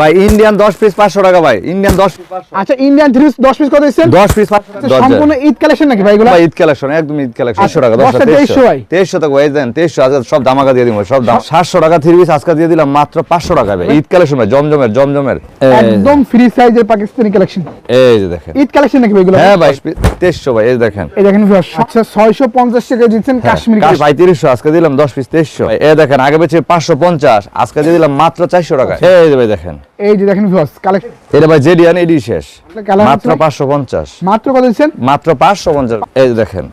ভাই Indian 10 piece 500 টাকা ভাই। ইন্ডিয়ান 10 পিস 500 আচ্ছা ইন্ডিয়ান থ্রি দশ পিস কত দিচ্ছেন? 10 পিস 500 আচ্ছা, সম্পূর্ণ ঈদ কালেকশন নাকি ভাই এগুলো? ভাই ঈদ কালেকশন একদম ঈদ কালেকশন আচ্ছা, 100 টাকা দশটা 10টা 2300 টাকা এই দেন 2300 আজকে সব দামাকা দিয়ে দিব সব দাম। 700 টাকা থ্রি পিস আজকে দিয়ে দিলাম মাত্র 500 টাকা ভাই। ঈদ কালেকশন ভাই জমজমের জমজমের। একদম ফ্রি সাইজের পাকিস্তানি কালেকশন এই যে দেখেন। ঈদ কালেকশন নাকি ভাই এগুলো? হ্যাঁ ভাই। 2300 ভাই এই দেখেন। এই দেখেন viewers, আচ্ছা। ছয়শো পঞ্চাশ টাকা দিচ্ছেন কাশ্মীর কাশ ভাই 300 আজকে দিলাম 10 পিস 2300 এই দেখেন আগে বেচে 550 আজকে দিয়ে দিলাম মাত্র 400 টাকা এই যে ভাই দেখেন। এই যে দেখেন কালেকশন এটা ভাই জেডিয়ান এডি শেষ। মাত্র 550 মাত্র কত দিচ্ছেন? মাত্র 550 এই দেখেন।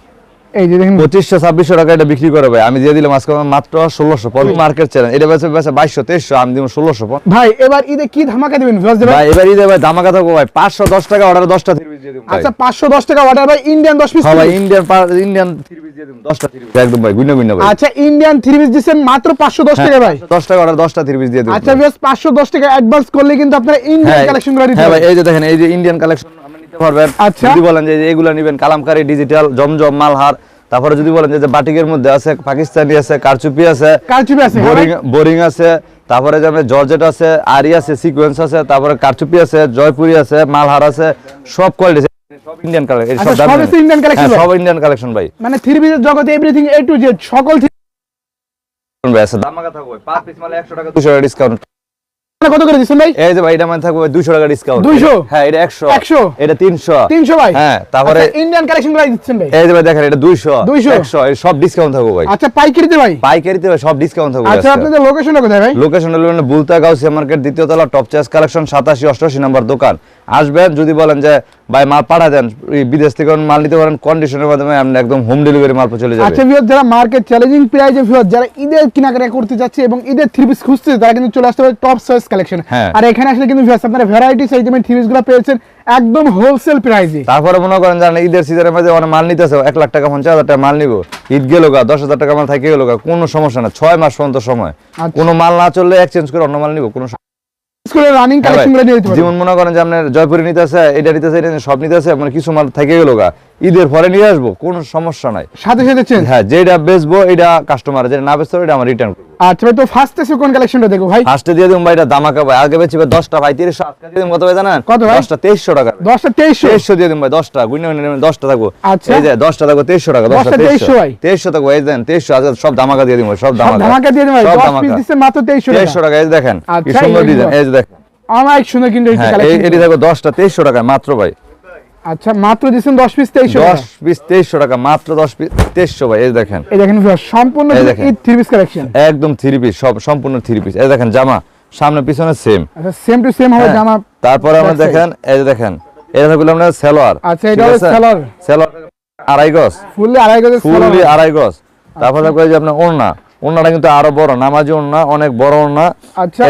এই যে দেখেন পঁচিশশো ছাব্বিশশো টাকা এটা বিক্রি করে ভাই। আমি দিয়ে দিলাম আজকে মাত্র ষোলোশো মার্কেট এটা বেচে বেচে বাইশশো তেইশশো আমি দিব ষোলোশো ভাই এবার ঈদে কি ধামাকা দিবেন ভাই? এবার ঈদে ভাই দামাকা থাকব ভাই। পাঁচশো দশ টাকা অর্ডার দশটা আচ্ছা পাঁচশো দশ টাকা অর্ডার ভাই ইন্ডিয়ান দশ পিস হ্যাঁ ভাই ইন্ডিয়ান ইন্ডিয়ান দশটা একদম ভাই ভাই। আচ্ছা ইন্ডিয়ান থ্রি পিস দিচ্ছেন মাত্র পাঁচশো দশ টাকা ভাই। দশ টাকা অর্ডার দশটা থ্রি পিস দিয়ে দিব আচ্ছা পাঁচশো দশ টাকা অ্যাডভান্স করলে কিন্তু আপনারা ইন্ডিয়ান হ্যাঁ কালেকশনগুলো দিতে হ্যাঁ ভাই এই যে দেখেন এই যে ইন্ডিয়ান কালেকশন পারবেন। আচ্ছা। যদি বলেন যে এগুলা নিবেন কালামকারী ডিজিটাল জমজম মালহার তারপরে যদি বলেন যে বাটিকের মধ্যে আছে পাকিস্তানি আছে কারচুপি আছে কারচুপি আছে হ্যাঁ বোরিং বোরিং আছে তারপরে যে জর্জেট আছে আরি আছে সিকোয়েন্স আছে তারপরে কারচুপি আছে জয়পুরি আছে মালহার আছে সব কোয়ালিটি সব ইন্ডিয়ান কালেকশন আচ্ছা, সব ইন্ডিয়ান কালেকশন ভাই। মানে থ্রি পিসের জগতে এভরিথিং এ টু জেড সকল ভাই আছে দাম থাকবে পার পিস মানে 100 টাকা 200 টাকা ডিসকাউন্ট কত করে দিচ্ছেন ভাই? এই যে ভাই এটা মানে থাকবে 200 টাকা ডিসকাউন্ট 200? হ্যাঁ এটা 100 100? এটা 300 তিনশো ভাই? হ্যাঁ তারপরে ইন্ডিয়ান কালেকশন দিচ্ছেন ভাই? এই যে ভাই দেখেন এটা 200 200 100 এই সব ডিসকাউন্ট থাকবে ভাই। আচ্ছা পাইকারিতে ভাই? পাইকারিতে ভাই সব ডিসকাউন্ট থাকবে আচ্ছা আপনাদের লোকেশনটা কোথায় ভাই? লোকেশন হলো বুলতা গাউসিয়া মার্কেট দ্বিতীয় তলা টপ চার্জ কালেকশন সাতাশি অষ্টআশি নম্বর দোকান। আসবেন যদি বলেন যে ভাই মাল পাঠা দেন বিদেশ থেকে মাল নিতে পারেন কন্ডিশনের মাধ্যমে আপনি একদম হোম ডেলিভারি মাল চলে যাবে। আচ্ছা ভিউয়ার যারা মার্কেট চ্যালেঞ্জিং প্রাইজে ভিউয়ার যারা ঈদের কেনাকাটা করতে যাচ্ছে এবং ঈদের থ্রি পিস খুঁজছে তারা কিন্তু চলে আসতে পারে টপ সাইজ কালেকশন। আর এখানে আসলে কিন্তু ভিউয়ার্স আপনারা ভ্যারাইটি সাইজের থ্রি পিসগুলো পেয়েছেন একদম হোলসেল প্রাইজে তারপরে মনে করেন জানেন ঈদের সিজনের মধ্যে অনেক মাল নিতেছে এক লাখ টাকা পঞ্চাশ হাজার টাকা মাল নিবো। ঈদ গেলো গা দশ হাজার টাকা মাল থাকে গেলো গা কোনো সমস্যা না ছয় মাস পর্যন্ত সময়। আচ্ছা। কোনো মাল না চললে এক্সচেঞ্জ করে অন্য মাল নিবো কোনো সমস্যা স্কুলে রানিং হ্যাঁ ভাই। কালেকশনগুলো নিয়ে যেমন মনে করেন যে আপনার জয়পুরি নিতে আছে এটা নিতে আছে এটা সব নিতে আছে মানে কিছু মাল থেকে গেল গা ঈদের পরে নিয়ে আসব কোনো সমস্যা নাই। সাথে সাথে চেঞ্জ হ্যাঁ যেটা বেচবো এটা কাস্টমার যেটা না বেচতে এটা আমার রিটার্ন আচ্ছা ভাই তো ফার্স্ট এসে কোন কালেকশনটা দেখো ভাই? ফার্স্টে দিয়ে দিন ভাই এটা দামাকা ভাই। আগে বেচি ভাই দশটা ভাই তিরিশশো আজকে দিয়ে দিন কত ভাই জানেন? কত ভাই? দশটা তেইশশো টাকা। দশটা তেইশশো? তেইশশো দিয়ে দিন ভাই দশটা গুইনে গুইনে নেবেন দশটা থাকব। আচ্ছা। এই যে দশটা থাকব তেইশশো টাকা দশটা দশটা তেইশশো। 2300 ভাই। তেইশশো থাকব এই দেন তেইশশো আজকে সব দামাকা দিয়ে দিব সব দামাকা ধামাকা। দিয়ে দেবেন সব দশ পিস দামাকা দিচ্ছেন মাত্র তেইশশো তেইশশো টাকা টাকা এই দেখেন কি আচ্ছা, সুন্দর ডিজাইন এই যে দেখেন। অনেক সুন্দর কিন্তু এই এই- কালেকশন এটি থাকবে দশটা তেইশশো টাকা মাত্র ভাই। আচ্ছা মাত্র দিচ্ছেন দশ পিস তেইশশো দশ পিস তেইশশো টাকা মাত্র দশ পিস তেইশশো ভাই এই দেখেন। এই দেখেন সম্পূর্ণ। থ্রি পিস কালেকশন একদম থ্রি পিস সব সম্পূর্ণ থ্রি পিস এই দেখেন জামা সামনে পিছনে সেম আচ্ছা সেম টু সেম হবে জামা তারপরে আমরা দেখেন এই যে দেখেন এটা আপনার সেলোয়ার। আচ্ছা, এটা হলো সালোয়ার। সেলোয়ার আড়াই গজ। ফুললি আড়াই গজের ফুললি আড়াই গজ। তারপর থাকবে এই যে আপনার ওড়না। ওড়নাটা কিন্তু আরও বড় নামাজি ওড়না অনেক বড় ওড়না। আচ্ছা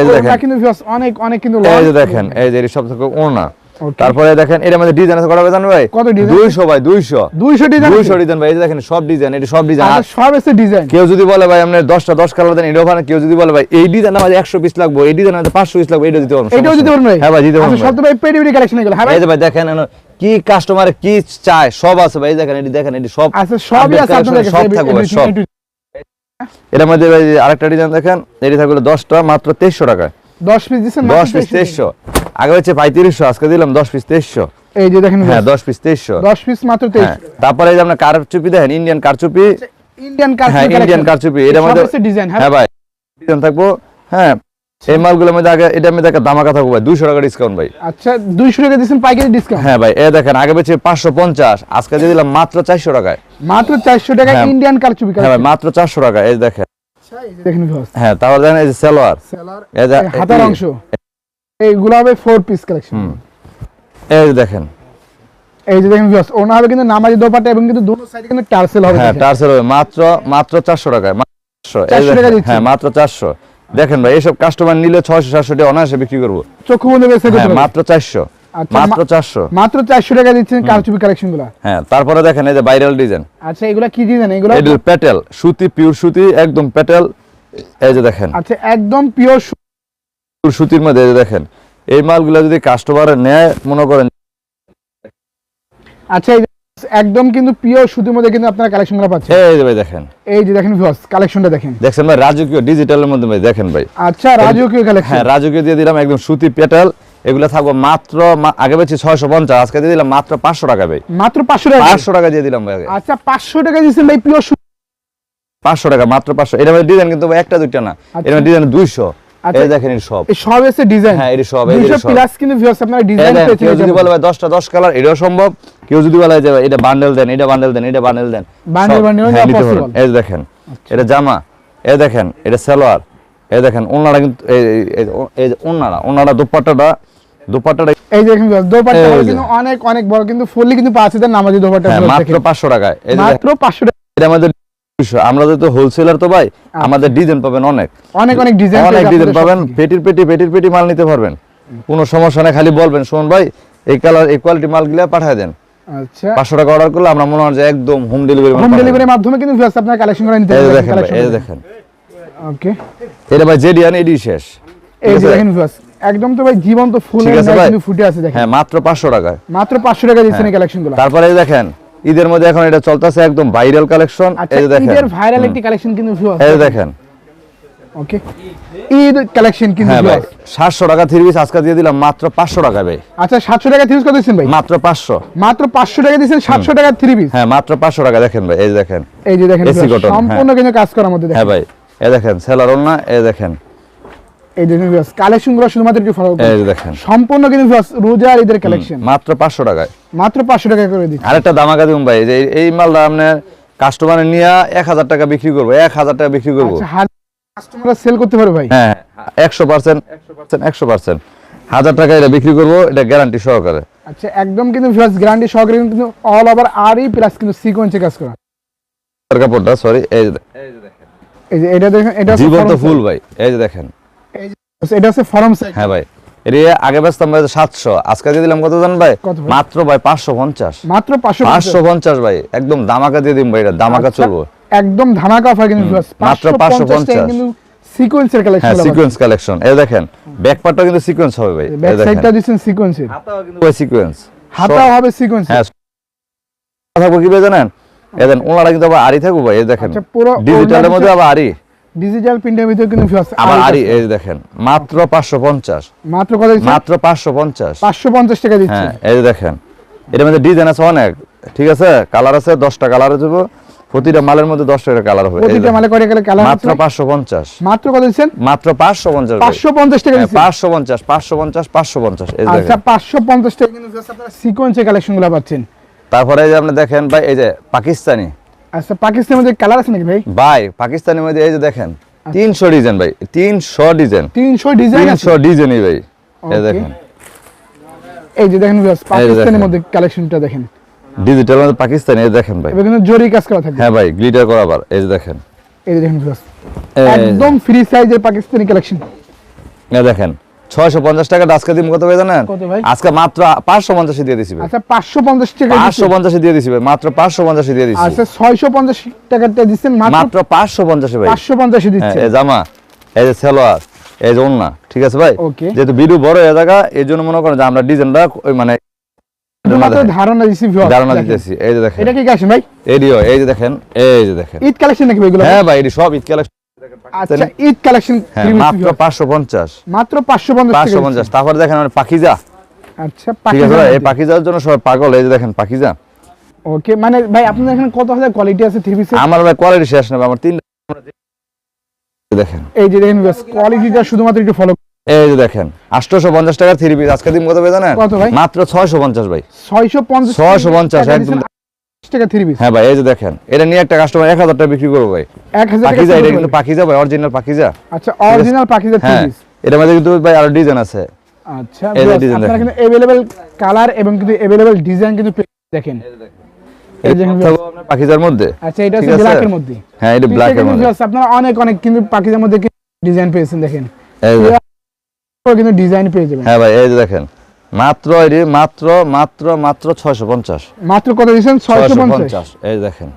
কিন্তু অনেক অনেক কিন্তু এই যে দেখেন এই যে সব থেকে ওড়না. তারপরে দেখেন এর মধ্যে ডিজাইন আছে কটা জানেন ভাই? কত design? 200 ভাই 200 200 ডিজাইন 200 ডিজাইন ভাই এই দেখেন সব ডিজাইন এটা সব ডিজাইন আচ্ছা সব এসে ডিজাইন কেউ যদি বলে ভাই আপনার 10টা 10 কালার দেন এটাও ভালো। কেউ যদি বলে ভাই এই ডিজাইন আমাদের 100 পিস লাগবে এই ডিজাইন আমাদের 500 পিস লাগবে এটাও দিতে পারব। এটাও দিতে পারবেন ভাই? হ্যাঁ ভাই দিতে পারব আচ্ছা সব তো ভাই। পেডিবিডি কালেকশন এগুলো। হ্যাঁ ভাই? এই যে ভাই দেখেন কি কাস্টমার কি চায় সব আছে ভাই এই দেখেন এটি দেখেন এটি সব আছে সবই আছে আপনাদের সব থাকবে সব। এটার মধ্যে ভাই আরেকটা ডিজাইন দেখেন এটি থাকবে 10টা মাত্র 2300 টাকায়। 10 পিস দিচ্ছেন 10 পিস 2300 আগে হচ্ছে 3500 আজকে দিলাম 10 পিস 2300 এই যে দেখেন হ্যাঁ 10 পিস 2300 10 পিস মাত্র হ্যাঁ 23 তারপরে এই যে আপনার কারচুপি দেখেন ইন্ডিয়ান কারচুপি। ইন্ডিয়ান হ্যাঁ ইন্ডিয়ান কারচুপি এটার মধ্যে ডিজাইন হ্যাঁ? ভাই ডিজাইন থাকব। হ্যাঁ এই মালগুলোর মধ্যে আগে এটার মধ্যে একটা দামাকা থাকব ভাই 200 টাকা ডিসকাউন্ট ভাই। আচ্ছা 200 টাকা দিচ্ছেন পাইকারি ডিসকাউন্ট হ্যাঁ ভাই এ দেখেন আগে বেছে পাঁচশো পঞ্চাশ আজকে দিয়ে দিলাম মাত্র 400 টাকায়। মাত্র 400 টাকা হ্যাঁ। ইন্ডিয়ান কারচুপি হ্যাঁ ভাই মাত্র 400 টাকা এই দেখেন। হ্যাঁ তারপর দেখেন এই যে সালোয়ার হাতার অংশ। এইগুলো হবে 4 পিস কালেকশন এই দেখেন। এই যে দেখেন ভিউয়ার্স ওনা হবে কিন্তু নামাজি দোপাট্টা এবং কিন্তু দুটো সাইডে কিন্তু টার্সেল হবে। হ্যাঁ টার্সেল হবে। মাত্র মাত্র 400 টাকায় মাত্র 400 টাকা হ্যাঁ মাত্র 400 দেখেন ভাই এইসব কাস্টমার নিলে 600 700 টাকা অনায়াসে বিক্রি করব। চক্ষু বন্ধ করে সেল হ্যাঁ মাত্র 400 আচ্ছা, মাত্র 400 মাত্র 400 টাকা দিচ্ছেন কারচুপি কালেকশন হ্যাঁ তারপরে দেখেন এই যে ভাইরাল ডিজাইন আচ্ছা এগুলা কি ডিজাইন এগুলো প্যাটেল সুতি পিওর সুতি একদম প্যাটেল এই যে দেখেন। আচ্ছা একদম পিওর সুতির মধ্যে দেখেন এই মালগুলো যদি কাস্টমার নেয় মনে করেন আচ্ছা একদম কিন্তু পিওর সুতির মধ্যে কিন্তু আপনারা কালেকশনগুলো পাচ্ছেন। এই যে ভাই দেখেন। এই যে দেখেন ভিউয়ার্স কালেকশনটা দেখেন। দেখছেন ভাই রাজকীয় ডিজিটালের মধ্যে ভাই দেখেন ভাই। আচ্ছা রাজকীয় কালেকশন হ্যাঁ রাজকীয় দিয়ে দিলাম একদম সুতি পেটাল এগুলো থাকব মাত্র আগে বেশি ছয়শো পঞ্চাশ আজকে দিয়ে দিলাম মাত্র পাঁচশো টাকা ভাই। মাত্র পাঁচশো টাকা। পাঁচশো টাকা দিয়ে দিলাম ভাই আচ্ছা পাঁচশো টাকা দিচ্ছেন ভাই পিওর পাঁচশো টাকা মাত্র পাঁচশো। এটা ডিজাইন কিন্তু একটা দুইটা না। আচ্ছা। এটা ডিজাইন দুইশো। এই দেখেন এই সব। এই সব এসে ডিজাইন হ্যাঁ, এটি সব, যে সব। প্লাস কিন্তু ভিউয়ার্স আপনারা ডিজাইন পেয়েছেন কেউ যদি বলে ভাই দশটা দশ কালার এটাও সম্ভব? কেউ যদি বলে যে এটা বান্ডেল দেন এটা বান্ডেল দেন এটা বান্ডেল দেন। নিতে possible। পারেন। এই দেখেন এটা জামা এই দেখেন এটা সালোয়ার এই দেখেন ওনারা কিন্তু এই- ওনারা ওনারা দুপাট্টাটা দুপাট্টাটা এই দেখেন দোপাট্টা কিন্তু অনেক অনেক বড় কিন্তু ফুললি কিন্তু পাঁচ হাজার নামাজি দোপাট্টা হ্যাঁ, মাত্র দেখেন। পাঁচশো টাকায়। এই মাত্র পাঁচশো টাকা। এটা আমাদের 200 আমরা যেহেতু হোলসেলার তো ভাই আমাদের ডিজাইন পাবেন অনেক। অনেক অনেক ডিজাইন অনেক ডিজাইন পাবেন। পেটির পেটি পেটির পেটি মাল নিতে পারবেন। কোনো সমস্যা নেই খালি বলবেন শোন ভাই এই কালার এই কোয়ালিটি মালগুলো পাঠিয়ে দেন। আচ্ছা। পাঁচশো টাকা অর্ডার করলে আমরা মনে হয় যে একদম হোম ডেলিভারি হোম ডেলিভারির মাধ্যমে কিন্তু ভিউয়ার্স আপনারা কালেকশন করে নিতে পারবেন দেখেন এই দেখেন। ওকে এটা ভাই জেডিয়ান এডি শেষ। এই যে দেখেন ভিউয়ার্স একদম তো ভাই জীবন্ত ফুল? কিন্তু ফুটে আছে দেখেন। হ্যাঁ মাত্র পাঁচশো টাকায়। মাত্র পাঁচশো টাকা দিচ্ছেন এই কালেকশনগুলো তারপরে এই দেখেন ঈদের মধ্যে এখন এটা চলতেছে একদম ভাইরাল কালেকশন আচ্ছা এই যে দেখেন। ঈদের ভাইরাল একটি কালেকশন কিন্তু এই দেখেন। ওকে ঈদ কালেকশন কিন্তু হ্যাঁ ভাই viewers। সাতশো টাকা থ্রি পিস আজকে দিয়ে দিলাম মাত্র পাঁচশো টাকা ভাই। আচ্ছা সাতশো টাকা থ্রি পিস কত দিচ্ছেন ভাই? মাত্র পাঁচশো। মাত্র পাঁচশো টাকা দিচ্ছেন সাতশো টাকা থ্রি পিস হ্যাঁ মাত্র পাঁচশো টাকা দেখেন ভাই এই দেখেন। এই যে দেখেন cotton, সম্পূর্ণ কিন্তু কাজ করার মধ্যে দেখেন। হ্যাঁ ভাই এই দেখেন সেলার না এই দেখেন। এই যে কালেকশনগুলো শুধুমাত্র ফলো এই দেখেন। সম্পূর্ণ কিন্তু viewers, রোজার ঈদের কালেকশন মাত্র পাঁচশো টাকায়। মাত্র পাঁচশো টাকা করে দিচ্ছি। আরেকটা দামাকা ভাই যে এই- মালটা আপনার কাস্টমারে নিয়ে এক হাজার টাকা বিক্রি করব এক হাজার টাকা বিক্রি করব। আচ্ছা কাস্টমাররা সেল করতে পারবে ভাই? হ্যাঁ একশো পার্সেন্ট একশো পার্সেন্ট একশো পার্সেন্ট হাজার টাকা এটা বিক্রি করব এটা গ্যারান্টি সহকারে। আচ্ছা একদম কিন্তু ভিউয়ার্স গ্যারান্টি সহকারে কিন্তু অল ওভার আরই প্লাস কিন্তু সিকোয়েন্সে কাজ করা। কাপড়টা সরি এই যে দেখেন। এই যে এটা দেখেন এটা জীবন্ত ফুল ভাই এই যে দেখেন। এটা হচ্ছে ফরম সাইড হ্যাঁ ভাই এর আগে বেচতাম ভাই সাতশো আজকে দিলাম কত জান ভাই? মাত্র ভাই পাঁচশো পঞ্চাশ। মাত্র পাঁচশো পাঁচশো পঞ্চাশ ভাই একদম দামাকা দিয়ে দিন ভাই এটা দামাকা আচ্ছা, চলবো। একদম ধামাকা অফার কিন্তু মাত্র 550 টাকা 550 কিন্তু সিকোয়েন্সের কালেকশন হ্যাঁ সিকোয়েন্স কালেকশন এই দেখেন ব্যাক পার্টটা কিন্তু সিকোয়েন্স হবে ভাই। ব্যাক সাইডটা দিচ্ছেন সিকোয়েন্সের হাতাও কিন্তু ভাই সিকোয়েন্স হাতাও হবে সিকোয়েন্স হ্যাঁ কি জানেন? ওনারা কিন্তু আবার আরি থাকব ভাই এই দেখেন। আচ্ছা, ডিজিটালের মধ্যে আবার আরি ডিজিটাল প্রিন্টের ভিতরে কিন্তু আবার আরি। এই দেখেন মাত্র পাঁচশো পঞ্চাশ। মাত্র কত দিচ্ছেন মাত্র পাঁচশো পঞ্চাশ। পাঁচশো পঞ্চাশ টাকা দিচ্ছে। হ্যাঁ এই দেখেন এটার মধ্যে ডিজাইন আছে অনেক। ঠিক আছে? কালার আছে কালার দেবো প্রতিটা মালের মধ্যে দশটা করে কালার হবে। প্রতিটা। মালে করে কালার মাত্র পাঁচশো পঞ্চাশ। মাত্র কত দিচ্ছেন? মাত্র পাঁচশো পঞ্চাশ ভাই। পাঁচশো পঞ্চাশ টাকা হ্যাঁ, দিচ্ছেন। পাঁচশো পঞ্চাশ পাঁচশো পঞ্চাশ পাঁচশো পঞ্চাশ। এই যে আচ্ছা দেখেন। পাঁচশো পঞ্চাশ টাকা কিন্তু আপনারা সিকোয়েন্সের কালেকশনগুলো পাচ্ছেন। তারপরে এই যে আপনি দেখেন ভাই এই যে পাকিস্তানি। আচ্ছা পাকিস্তানের মধ্যে কালার আছে নাকি ভাই? ভাই পাকিস্তানের মধ্যে এই যে দেখেন তিনশো ডিজাইন ভাই তিনশো ডিজাইন তিনশো ডিজাইন আছে? তিনশো ডিজাইনই ভাই। এই দেখেন। এই যে দেখেন পাকিস্তানের। মধ্যে কালেকশনটা দেখেন। ডিজিটাল মধ্যে পাকিস্তানি এই দেখেন ভাই। কিন্তু জরি কাজ করা থাকবে। হ্যাঁ ভাই গ্লিটার করা আবার এই যে দেখেন। এই যে দেখেন একদম ফ্রি সাইজের পাকিস্তানি কালেকশন এই দেখেন। ছয়শো পঞ্চাশ টাকা আজকে দিম কত ভাই জানেন? আজকে মাত্র পাঁচশো পঞ্চাশে দিয়ে দিছি ভাই। আচ্ছা পাঁচশো পঞ্চাশ টাকা পাঁচশো পঞ্চাশে দিয়ে দিছি ভাই মাত্র পাঁচশো পঞ্চাশে দিয়ে দিছি। আচ্ছা ছয়শো পঞ্চাশ টাকাটা দিচ্ছেন মাত্র পাঁচশো পঞ্চাশে ভাই। পাঁচশো পঞ্চাশে হ্যাঁ, দিচ্ছে এই জামা এই যে সেলোয়ার এই যে ওন্না ঠিক আছে ভাই. যেহেতু বড় হয়ে জায়গা এই জন্য মনে করেন যে আমরা ডিজাইনটা ওই মানে ধারণা ধারণা। দিতেছি। এই যে দেখেন। এটা কি কালেকশন ভাই? এডিও এই যে দেখেন এই যে দেখেন। ঈদ কালেকশন নাকি ভাই এগুলো? হ্যাঁ ভাই এটি সব ঈদ কালেকশন। আচ্ছা ঈদ কালেকশন হ্যাঁ মাত্র পাঁচশো পঞ্চাশ। মাত্র পাঁচশো পঞ্চাশ পাঁচশো টাকা পঞ্চাশ তারপরে দেখেন আমার পাখিজা। আচ্ছা ঠিক ভাই এই পাখিজার জন্য সবাই পাগল এই যে দেখেন পাখিজা। ওকে মানে ভাই আপনাদের এখানে কত হাজার কোয়ালিটি আছে থ্রি পিসের আমার ভাই কোয়ালিটি শেষ নেবে আমার তিন দেখেন। এই যে দেখেন কোয়ালিটিটা শুধুমাত্র একটু ফলো এই যে দেখেন আটশোশো পঞ্চাশ টাকা থ্রি পিস আজকে দিন কত পেয়ে জানেন? কত ভাই? মাত্র ছয়শো পঞ্চাশ ভাই। ছয়শো পঞ্চাশ। 650 টাকা একদম। দিচ্ছেন, 80 টাকা থ্রি পিস হ্যাঁ ভাই এই যে দেখেন এটা নিয়ে একটা কাস্টমার এক হাজার টাকা বিক্রি করবো ভাই এক হাজার টাকা পাখিজা এটা শুরু কিন্তু করবে। পাখিজা ভাই অরিজিনাল পাখিজা আচ্ছা অরিজিনাল পাখিজা থ্রি হ্যাঁ পিস এটার মধ্যে কিন্তু ভাই আরো ডিজাইন আছে আচ্ছা এই যে viewers, design আপনারা দেখেন। কিন্তু अवेलेबल কালার এবং কিন্তু अवेलेबल ডিজাইন কিন্তু পেয়ে দেখেন এই দেখেন viewers, থাকবো আপনার পাখিজার মধ্যে আচ্ছা এটা ঠিক হচ্ছে আছে? ব্ল্যাকের মধ্যে হ্যাঁ এটা ব্ল্যাক এর মধ্যে viewers, আপনারা অনেক অনেক কিন্তু পাখিজার মধ্যে ডিজাইন পেয়েছেন দেখেন এই যে- কিন্তু ডিজাইন পেয়ে যাবেন হ্যাঁ ভাই এই যে দেখেন মাত্র মাত্র মাত্র মাত্র ছয়শো পঞ্চাশ। মাত্র কত দিয়েছেন? ছয়শো পঞ্চাশ। এই দেখেন।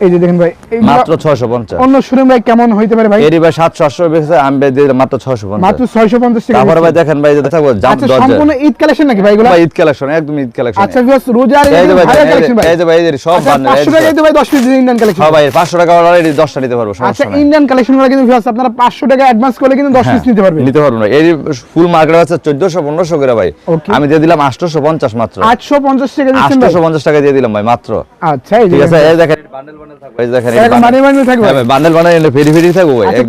এই যে দেখেন ভাই মাত্র ছয়শো পঞ্চাশ। অন্য শোরুম ভাই কেমন হইতে পারে ভাই? ভাই আমি ভাই দিয়ে দিলাম মাত্র ছয়শো মাত্র পঞ্চাশ ছয়শো পঞ্চাশ টাকা তারপরে ভাই দেখেন ভাই যেটা থাকব জাম আচ্ছা দরজা সম্পূর্ণ ঈদ কালেকশন নাকি ভাই এগুলো? ভাই ঈদ কালেকশন একদম ঈদ কালেকশন। আচ্ছা ভিউয়ার্স রোজার এই যে ভাই এই যে- ভাই। এই যে সব আচ্ছা বান্ডেল, 500 ভাই 10 পিস ইন্ডিয়ান কালেকশন। হ্যাঁ ভাই পাঁচশো টাকা অলরেডি নিতে পারব আচ্ছা ইন্ডিয়ান কালেকশনগুলো কিন্তু ভিউয়ার্স আপনারা 500 টাকা অ্যাডভান্স করলে কিন্তু 10 হ্যাঁ, পিস নিতে পারবেন নিতে পারব না। ফুল মার্কেট আছে চোদ্দশো পনেরোশো করে ভাই। আমি দিয়ে দিলাম আটশোশো পঞ্চাশ মাত্র। 850 টাকা দিচ্ছেন ভাই। আটশোশো পঞ্চাশ টাকা দিয়ে দিলাম ভাই মাত্র। আচ্ছা এই ঠিক আছে এই দেখেন বান্ডেল বান্ডেল ফেরি থাকব ভাই আচ্ছা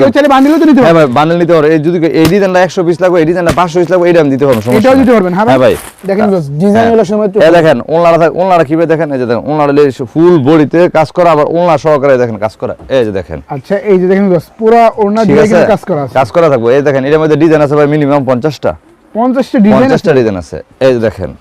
হ্যাঁ হ্যাঁ হ্যাঁ ভাই? ভাই। দেখেন ভিউয়ার্স ডিজাইনগুলো সময় একটু এই দেখেন ওনারা থাক ওনারা কীভাবে দেখেন এই যে দেখেন ওনারা ফুল বডিতে কাজ করা আবার ওনারা সহকারে দেখেন কাজ করা। এই যে দেখেন। আচ্ছা এই যে দেখেন পুরো কাজ করা কাজ করা থাকব। এই দেখেন এর মধ্যে ডিজাইন আছে মিনিমাম পঞ্চাশটা। 50 টা ডিজাইন আছে? পঞ্চাশটা ডিজাইন আছে। এই যে দেখেন।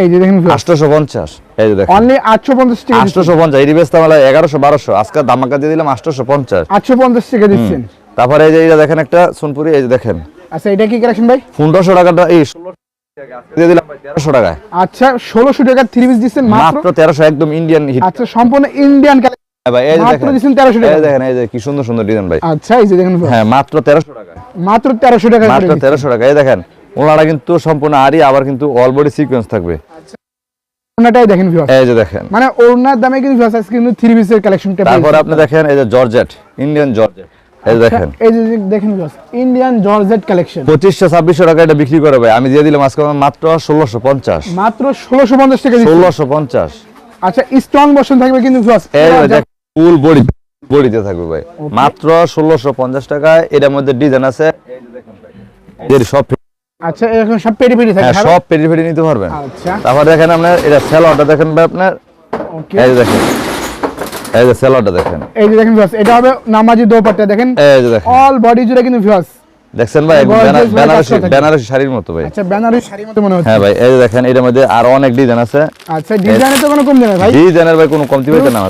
এই যে দেখেন ভিউয়ার্স। আটশোশো পঞ্চাশ এই যে দেখেন। অনলি 850 টাকা দিচ্ছেন। আটশোশো পঞ্চাশ এই বেচতে আমার এগারোশো বারোশো। আজকে দামাকা দিয়ে দিলাম আটশোশো পঞ্চাশ 850 টাকা দিচ্ছেন। তারপরে এই যে এটা দেখেন একটা সোনপুরি এই যে দেখেন। আচ্ছা এটা কি কালেকশন ভাই? পনেরোশো টাকাটা এই ষোলো দিয়ে দিলাম ভাই তেরোশো টাকায়। আচ্ছা 1600 টাকা থ্রি পিস দিচ্ছেন মাত্র? মাত্র তেরোশো একদম ইন্ডিয়ান হিট আচ্ছা সম্পূর্ণ ইন্ডিয়ান কালেকশন ভাই এই যে মাত্র দিচ্ছেন 1300 টাকা। এই দেখেন এই যে কি সুন্দর সুন্দর ডিজাইন ভাই। আচ্ছা এই যে দেখেন হ্যাঁ মাত্র তেরোশো টাকা মাত্র 1300 টাকা মাত্র দিচ্ছেন। তেরোশো টাকা এই দেখেন। ওনারা কিন্তু সম্পূর্ণ আরই আবার কিন্তু অল বডি সিকোয়েন্স থাকবে। ওড়নাটাই দেখেন ভিউয়ার্স এই যে দেখেন। মানে দামে কিন্তু ভিউয়ার্স আজকে কিন্তু থ্রি পিসের কালেকশনটা তারপরে আপনি দেখেন এই যে জর্জেট ইন্ডিয়ান জর্জেট এই দেখেন। এই যে দেখেন ভিউয়ার্স ইন্ডিয়ান জর্জেট কালেকশন পঁচিশশো ছাব্বিশশো টাকা এটা বিক্রি করে ভাই। আমি দিয়ে দিলাম আজকে মাত্র ষোলোশো পঞ্চাশ। মাত্র 1650 টাকা দিচ্ছেন ষোলোশো পঞ্চাশ। আচ্ছা স্ট্রং বসন থাকবে কিন্তু ভিউয়ার্স এই যে ফুল বডি বডিতে থাকবে ভাই। মাত্র ষোলোশো পঞ্চাশ টাকায় এটার মধ্যে ডিজাইন আছে। এই যে দেখেন ভাই, সব আচ্ছা এরকম সব পেরি পেরি হ্যাঁ সব পেরি পেরি নিতে পারবেন আচ্ছা। তারপর দেখেন আপনার এটা স্যালোয়ারটা দেখেন ভাই আপনার? ওকে। এই দেখেন। এই যে স্যালোয়ারটা দেখেন। এই যে দেখেন ভিউয়ার্স এটা হবে নামাজি দোপাট্টা দেখেন? এই যে দেখেন। অল বডি জুড়ে কিন্তু ভিউয়ার্স দেখছেন ভাই? বেনারসি। বেনারসি শাড়ির মতো ভাই। আচ্ছা বেনারসি শাড়ির মতো মনে হচ্ছে। হ্যাঁ ভাই এই দেখেন এটার মধ্যে আরও অনেক ডিজাইন আছে। আচ্ছা ডিজাইনে তো কোনো কম দেবে ভাই। ডিজাইনের ভাই কোনো কমতি না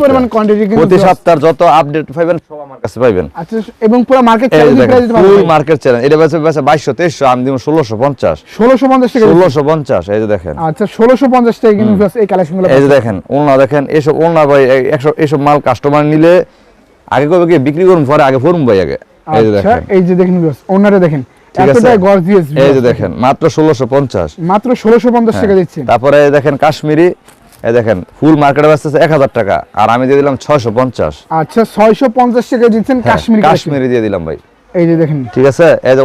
প্রতি। সপ্তাহ যত আপডেট পাইবেন সব আমার কাছে পাইবেন। আচ্ছা এবং পুরো মার্কেট চ্যালেঞ্জ প্রাইস দিতে পারবেন মার্কেট চ্যালেঞ্জ এটা বেচে বেচে বাইশশো তেইশশো আমি দিব ষোলোশো পঞ্চাশ। 1650 টাকা। দিচ্ছেন। ষোলোশো পঞ্চাশ এই যে দেখেন। আচ্ছা 1650 টাকা কিন্তু এই কালেকশনগুলো এই যে দেখেন ওনা দেখেন এসব ওনা ভাই এসব মাল কাস্টমার নিলে আগে কবে কি বিক্রি করুন পরে আগে ফরুম ভাই আগে। আচ্ছা এই যে দেখেন ওনারে দেখেন। ঠিক আছে? এতটাই গর্জিয়াস এই যে দেখেন মাত্র ষোলোশো পঞ্চাশ। মাত্র 1650 টাকা দিচ্ছেন। তারপরে দেখেন কাশ্মীরি এই দেখেন ফুল মার্কেটে বেচতেছে এক হাজার টাকা। আর আমি দিয়ে দিলাম ছয়শো পঞ্চাশ। আচ্ছা 650 টাকা দিচ্ছেন কাশ্মীরি কাশ্মীরি দিয়ে দিলাম ভাই। এই যে দেখেন। ঠিক আছে? এই যে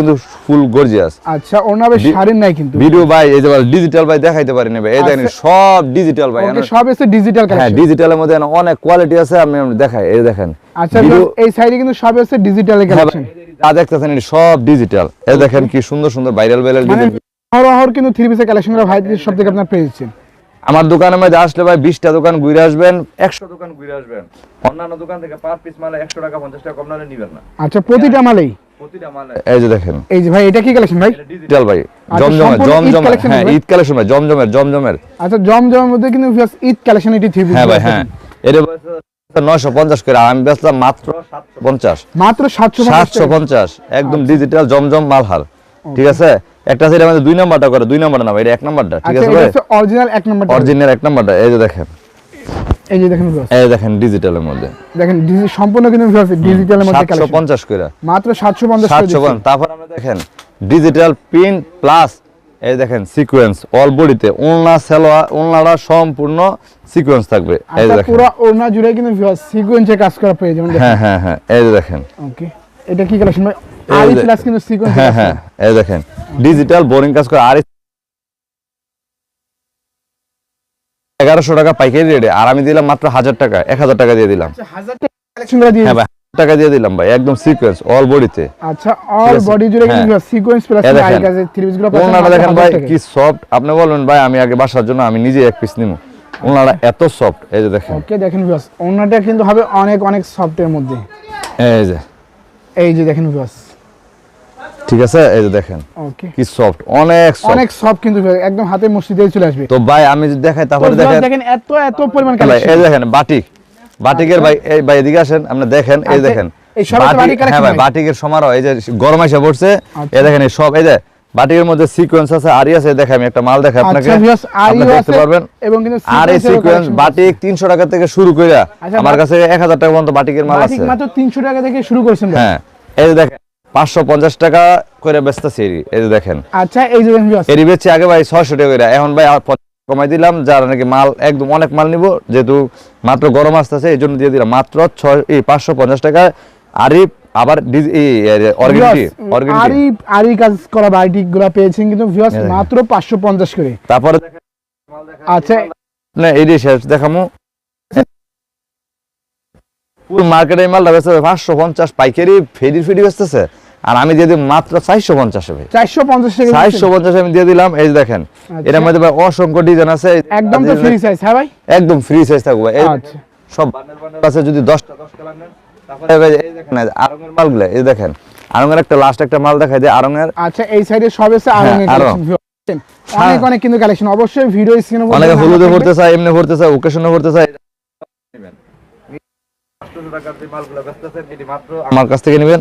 কিন্তু ফুল গর্জিয়াস আচ্ছা ওনা বেশ শাড়ির নাই কিন্তু। ভিডিও ভাই এই যে ডিজিটাল ভাই দেখাইতে পারি না ভাই। এই দেখেন আচ্ছা। সব ডিজিটাল ভাই ওকে সব এসে ডিজিটাল হ্যাঁ ডিজিটালের মধ্যে অনেক কোয়ালিটি আছে আমি দেখাই এই দেখেন। আচ্ছা এই সাইডে কিন্তু সব এসে ডিজিটাল কালেকশন যা দেখতেছেন সব ডিজিটাল এই দেখেন কি সুন্দর সুন্দর ভাইরাল ভাইরাল মানে ডিজাইন হরহর কিন্তু থ্রি পিসের কালেকশনগুলো ভাই সব থেকে আপনার পেয়ে যাচ্ছেন আমার দোকানের মধ্যে আসলে ভাই বিশটা দোকান ঘুরে আসবেন একশো দোকান ঘুরে আসবেন। অন্যান্য দোকান থেকে পার পিস মালে একশো টাকা পঞ্চাশ টাকা কম নাহলে নিবেন না। আচ্ছা প্রতিটা মালেই? এই যে দেখেন। এই যে ভাই এটা কি কালেকশন ভাই? ডিজিটাল ভাই আচ্ছা, জমজমের জমজমের হ্যাঁ ঈদ কালেকশন ভাই জমজমের জমজমের। আচ্ছা জমজমের মধ্যে কিন্তু ঈদ কালেকশন এটি থ্রি হ্যাঁ ভাই হ্যাঁ। এটা করে আর আমি বেচলাম মাত্র সাতশো পঞ্চাশ। মাত্র 750 সাতশো পঞ্চাশ একদম ডিজিটাল জমজম মালহার। ঠিক আছে? একটা সাইড আমাদের দুই নাম্বারটা করে দুই নাম্বার না এটা এক নাম্বারটা ঠিক আচ্ছা আছে ভাই? অরিজিনাল এক নাম্বার অরিজিনাল এক নাম্বারটা এই যে দেখেন। এই যে দেখেন এই দেখেন ডিজিটালের মধ্যে। দেখেন সম্পূর্ণ কিন্তু ডিজিটালের মধ্যে সাতশো কালেকশন পঞ্চাশ করে মাত্র 750 টাকা সাতশো পঞ্চাশ তারপর আমরা দেখেন ডিজিটাল প্রিন্ট প্লাস এই দেখেন সিকোয়েন্স অল বডিতে ওলনা সেলোয়া ওলনাটা সম্পূর্ণ সিকোয়েন্স থাকবে। এই আচ্ছা দেখেন। পুরো ওড়না জুড়ে কিন্তু সিকোয়েন্সে কাজ করা পেয়ে যাবেন হ্যাঁ হ্যাঁ হ্যাঁ এই যে দেখেন। ওকে এটা কি কালেকশন ভাই? আরি প্লাস কিন্তু সিকোয়েন্স হ্যাঁ হ্যাঁ এই দেখেন ডিজিটাল বোরিং কাজ করে আর এগারোশো টাকা পাইকারি রেটে আর আমি দিলাম মাত্র হাজার টাকা এক হাজার টাকা দিয়ে দিলাম। হাজার টাকা কালেকশন করে দিয়ে হ্যাঁ ভাই টাকা দিয়ে দিলাম ভাই একদম সিকোয়েন্স অল বডিতে আচ্ছা অল বডি জুড়ে কিন্তু হ্যাঁ। সিকোয়েন্স প্লাস এই দেখেন। থ্রি পিসগুলো পাচ্ছেন ওনারা দেখেন ভাই কি সফট আপনি বলবেন ভাই আমি আগে বাসার জন্য আমি নিজে এক পিস নিবো ওনারা এত সফট এই যে দেখেন। ওকে দেখেন ভিউয়ার্স ওড়নাটা কিন্তু হবে অনেক অনেক সফটের মধ্যে। এই যে। এই যে দেখেন ভিউয়ার্স ঠিক আছে? এই যে দেখেন ওকে কি সফট অনেক soft। অনেক সফট কিন্তু একদম হাতের মুষ্টিতেই চলে আসবে। তো ভাই আমি যদি দেখাই তারপরে দেখেন দেখেন এত এত পরিমাণ কালেকশন এই দেখেন বাটিক। বাটিকের ভাই এই ভাই এদিকে আসেন আপনি দেখেন এই আচ্ছা, দেখেন। এই সবে বাটিক- হ্যাঁ ভাই বাটিকের সমারোহ এই যে গরম এসে পড়ছে আচ্ছা। এই দেখেন এই সব এই যে বাটিকের মধ্যে সিকোয়েন্স আছে আরি আছে দেখে আমি একটা মাল দেখাই আপনাকে। আচ্ছা আপনি দেখতে পারবেন। এবং কিন্তু আর এই সিকোয়েন্স বাটিক তিনশো টাকা থেকে শুরু করে আচ্ছা, আমার কাছে এক হাজার টাকা পর্যন্ত বাটিকের মাল আছে। মাত্র 300 টাকা থেকে শুরু করেছেন। হ্যাঁ এই যে দেখেন। পাঁচশো পঞ্চাশ টাকা করে বেচতেছি এই যে দেখেন। আচ্ছা এই যে এরি বেচছি আগে ভাই ছয়শো টাকা করে। এখন ভাই টাকা কমাই দিলাম যারা নাকি মাল একদম অনেক মাল নিব যেহেতু মাত্র গরম আসতেছে এই জন্য দিয়ে দিলাম। মাত্র ছয় এই পাঁচশো পঞ্চাশ টাকায় আরি আবার অর্গেনিটি আরি কাজ করা পেয়েছেন কিন্তু ভিউয়ার্স দেখেন। মাত্র 550 করে। তারপরে আচ্ছা। না এই যে শেষ দেখামু। পুরো মার্কেটে মালটা বেচতেছে পাঁচশো পঞ্চাশ পাইকারি ফেরি ফেরি বেচতেছে। আর আমি দিয়ে দিই মাত্র চারশো পঞ্চাশে ভাই 450 টাকা চারশো পঞ্চাশে আমি দিয়ে দিলাম এই দেখেন আচ্ছা। এটার মধ্যে ভাই অসংখ্য ডিজাইন আছে। একদম তো ফ্রি সাইজ হ্যাঁ ভাই? একদম ফ্রি সাইজ থাকবে এই আচ্ছা। সব বান্ডেল বান্ডেল আছে যদি 10টা 10 কালার নেন তারপরে এই দেখেন এই যে মালগুলো এই দেখেন আরঙের একটা লাস্ট একটা মাল দেখাই দিয়ে আরঙের আচ্ছা এই সাইডে সব আর হ্যাঁ, অনেক আরও। অনেক অনেক কিন্তু কালেকশন অবশ্যই ভিডিও স্ক্রিনে অনেকে হলুদে ভরতে চায় এমনি ভরতে চায় ওকেশনে ভরতে চায় আমার কাছ থেকে নেবেন।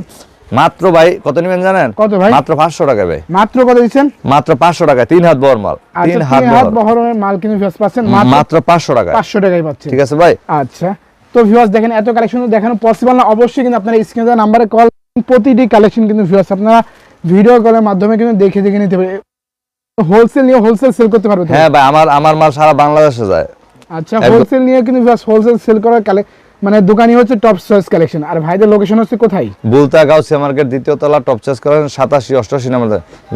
মাত্র ভাই কত নেবেন জানেন? কত ভাই? মাত্র পাঁচশো টাকা ভাই। মাত্র কত দিচ্ছেন? মাত্র পাঁচশো টাকা তিন হাত বহর মাল আচ্ছা তিন হাত বহর। বহরের মাল কিন্তু ভিউয়ার্স পাচ্ছেন মাত্র মাত্র পাঁচশো টাকা 500 টাকায় পাচ্ছেন। ঠিক আছে ভাই? আচ্ছা তো ভিউয়ার্স দেখেন এত কালেকশন দেখানো পসিবল না। অবশ্যই কিন্তু আপনারা স্ক্রিনে নাম্বারে কল প্রতিটি কালেকশন কিন্তু ভিউয়ার্স আপনারা ভিডিও কলের মাধ্যমে কিন্তু দেখে দেখে নিতে পারে হোলসেল নিয়ে হোলসেল সেল করতে পারবে হ্যাঁ ভাই আমার আমার মাল সারা বাংলাদেশে যায়। আচ্ছা হোলসেল নিয়ে কিন্তু ভিউয়ার্স হোলসেল সেল করার কালে মানে দোকানই হচ্ছে টপ চয়েস কালেকশন আর ভাইদের লোকেশন হচ্ছে কোথায়? বুলতা গাউসিয়া মার্কেট দ্বিতীয় তলা টপ চার্জ করেন সাতাশি অষ্টআশি নাম্বার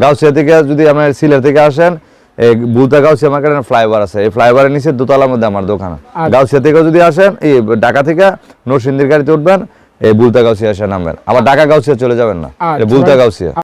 গাউসিয়া থেকে যদি আপনার সিলেট থেকে আসেন এই বুলতা গাউসিয়া মার্কেটের ফ্লাইওভার আছে। এই ফ্লাইওভারের নিচে দোতলার মধ্যে আমার দোকান। গাউসিয়া থেকে যদি আসেন এই ঢাকা থেকে নরসিংদীর গাড়িতে উঠবেন এই বুলতা গাউসিয়া নামবেন। আবার ঢাকা গাউসিয়া চলে যাবেন না। বুলতা গাউসিয়া